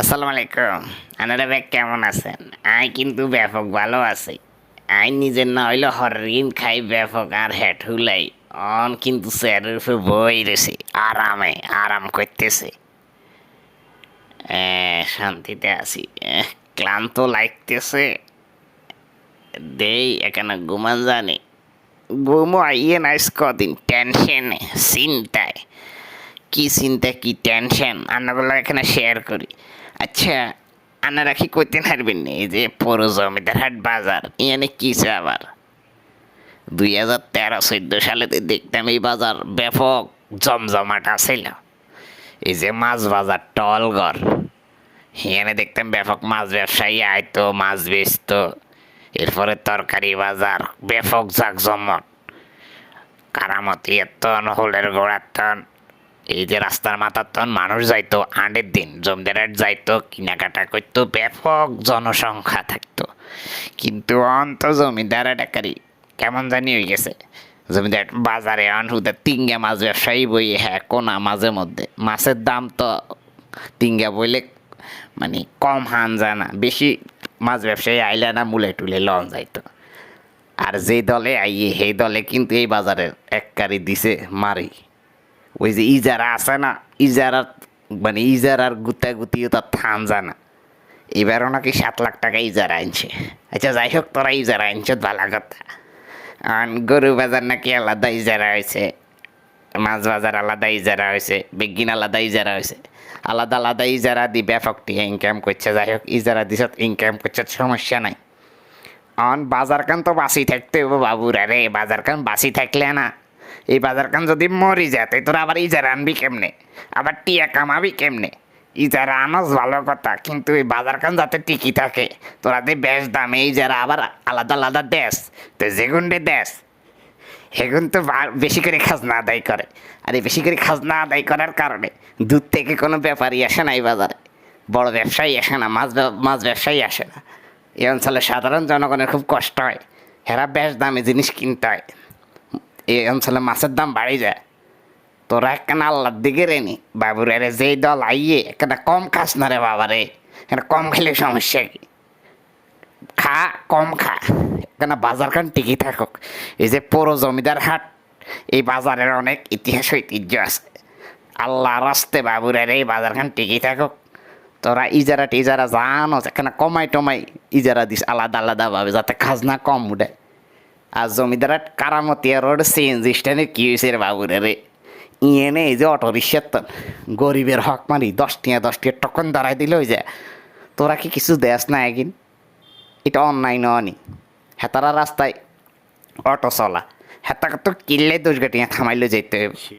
আসসালামু আলাইকুম। আনারা ভাই কেমন আছেন? আই কিন্তু ব্যাপক ভালো আছি। আই নিজের না হইলে হরিণ খাই ব্যাপক আর হেট হুলাই। অন কিন্তু উপরে বই রয়েছে। আরামে, আরাম করতেছে। শান্তিতে আছি। ক্লান্ত লাগতেছে। দেই, এখানে ঘুমান জানি। ঘুমো আইয়ে নাইস কদিন? টেনশনে চিন্তায়। কি চিন্তা, কি টেনশন আন্নাগুলো এখানে শেয়ার করি। আচ্ছা আনারা কি করতে পারবেন না, এই যে পুরো জমিদার হাট বাজার, ইয়ানে কিসে আবার? দুই হাজার তেরো চোদ্দ সালেতে দেখতাম এই বাজার ব্যাপক জমজমাট আছিল। এই যে মাছ বাজার, টলগড় এখানে দেখতাম ব্যাপক মাছ ব্যবসায়ী আইতো, মাছ বেচতো। এরপরে তরকারি বাজার, ব্যাপক জাকজমট কারামতি এতন হোলের গোড়ার তন এই যে রাস্তার মাথার তন, মানুষ যাইতো আন্ডের দিন। জমিদারের যাইতো, কেনাকাটা করতো, ব্যাপক জনসংখ্যা থাকতো। কিন্তু অন্ত জমিদার এটাকারি কেমন জানি হয়ে গেছে। জমিদার বাজারে অন হুদে তিঙ্গা মাছ ব্যবসায়ী বই হ্যাঁ কোনা মাঝে মধ্যে। মাছের দাম তো তিঙ্গা বইলে মানে কম হান যায় না। বেশি মাছ ব্যবসায়ী আইলে না মুলে টুলে লন যাইতো। আর যে দলে আইয়ে, সেই দলে কিন্তু এই বাজারের এক কারি দিছে মারি। ওই যে ইজারা আছে না ইজারা মানে ইজারার গুতা গুতিও তার থান জানা। এবারও নাকি সাত লাখ টাকা ইজারা আনছে। আচ্ছা যাই হোক, তোরা ইজারা আনছ ভালো কথা। আর গরু বাজার নাকি আলাদা ইজারা হয়েছে। মাছ বাজার আলাদা ইজারা হয়েছে। বেগিন আলাদা ইজারা হয়েছে। আলাদা আলাদা ইজারা দি ব্যাপকটি ইনকাম করছে। যাই হোক, ইজারা দিছ ইনকাম করছে, সমস্যা নাই। অন বাজার কান তো বাসি থাকতে বাবুরা রে। বাজার কান বাসি থাকলে না এই বাজার কান যদি মরি যাতে তোরা আবার ইজারা আনবি কেমনে? আবার টিয়া কামাবি কেমনে? ইজারা আনস ভালো কথা, কিন্তু এই বাজার কান যাতে টিকি থাকে, তোরা দে বেশ দামে ইজারা আবার আলাদা আলাদা দেশ তো যেগুন্ডে দেশ সেগুন তো বেশি করে খাজনা আদায় করে। আর এই বেশি করে খাজনা আদায় করার কারণে দূর থেকে কোনো ব্যাপারই আসে না এই বাজারে। বড় ব্যবসায়ী আসে না, মাছ মাছ ব্যবসায়ী আসে না। এই অঞ্চলে সাধারণ জনগণের খুব কষ্ট হয়, হেরা বেশ দামে জিনিস কিনতে হয়। এই অঞ্চলে মাছের দাম বাড়ি যায়। তোরা একখানা আল্লাহর দিকে রেনি বাবুরে রে যেই দল আইয়ে একটা কম খাস না রে বাবা রে এটা কম খেলে সমস্যা কি? খা, কম খা কেন বাজার খান টিকি থাকুক। এই যে পৌর জমিদার হাট, এই বাজারের অনেক ইতিহাস ঐতিহ্য আছে। আল্লাহ রাস্তে বাবুরের এই বাজার খান টিকি থাকুক। তোরা ইজারা টিজারা জানো এখানে কমাই টমাই ইজারা দিস আলাদা আলাদা ভাবে যাতে খাজনা কম উঠে। আর জমিদারাট কারামতিয়া রোড সিএনজি স্ট্যান্ডে কি হয়েছে রে বাবুরে রে? ইয়েনে এই যে অটো রিক্সার তন গরিবের হক মারি দশ টিয়া দশ টিয়া টকন দাঁড়াই দিলে ওই যায় তোরা কি কিছু দেস না একদিন? এটা অন্যায় ননি হেতারা রাস্তায় অটো চলা। হেতাকে তো কিনলে দোষ গাটিয়া থামাইলে যেতে হবে।